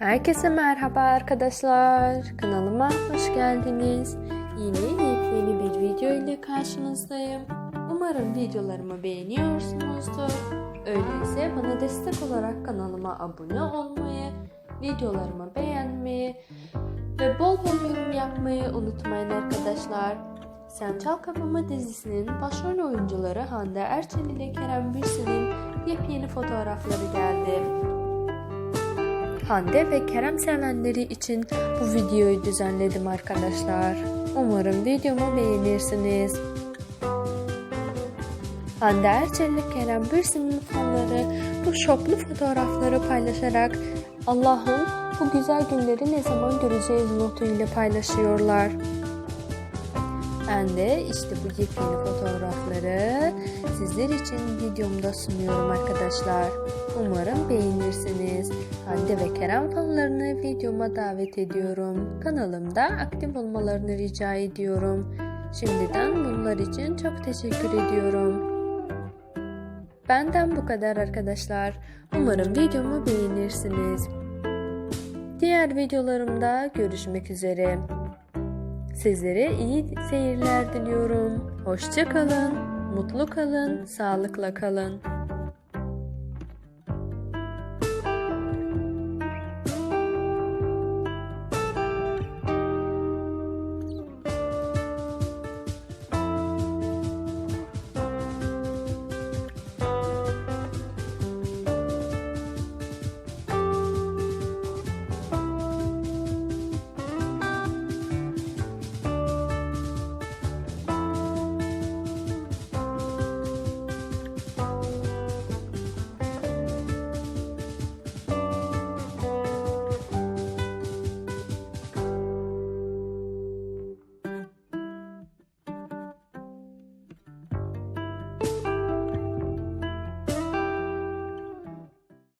Herkese merhaba arkadaşlar. Kanalıma hoş geldiniz. Yine yepyeni bir video ile karşınızdayım. Umarım videolarımı beğeniyorsunuzdur. Öyleyse bana destek olarak kanalıma abone olmayı, videolarımı beğenmeyi ve bol bol yorum yapmayı unutmayın arkadaşlar. Sen Çal Kapımı dizisinin başrol oyuncuları Hande Erçel ile Kerem Bürsin'in yepyeni fotoğrafları geldi. Hande ve Kerem sevenleri için bu videoyu düzenledim arkadaşlar. Umarım videomu beğenirsiniz. Hande Erçel ile Kerem Bürsin'in fanları bu şoklu fotoğrafları paylaşarak Allah'ım bu güzel günleri ne zaman göreceğiz notuyla paylaşıyorlar. Ben de işte bu yepyeni fotoğrafları sizler için videomda sunuyorum arkadaşlar. Umarım beğenirsiniz. Hande ve Kerem fanlarını videoma davet ediyorum. Kanalımda aktif olmalarını rica ediyorum. Şimdiden bunlar için çok teşekkür ediyorum. Benden bu kadar arkadaşlar. Umarım videomu beğenirsiniz. Diğer videolarımda görüşmek üzere. Sizlere iyi seyirler diliyorum. Hoşça kalın, mutlu kalın, sağlıkla kalın.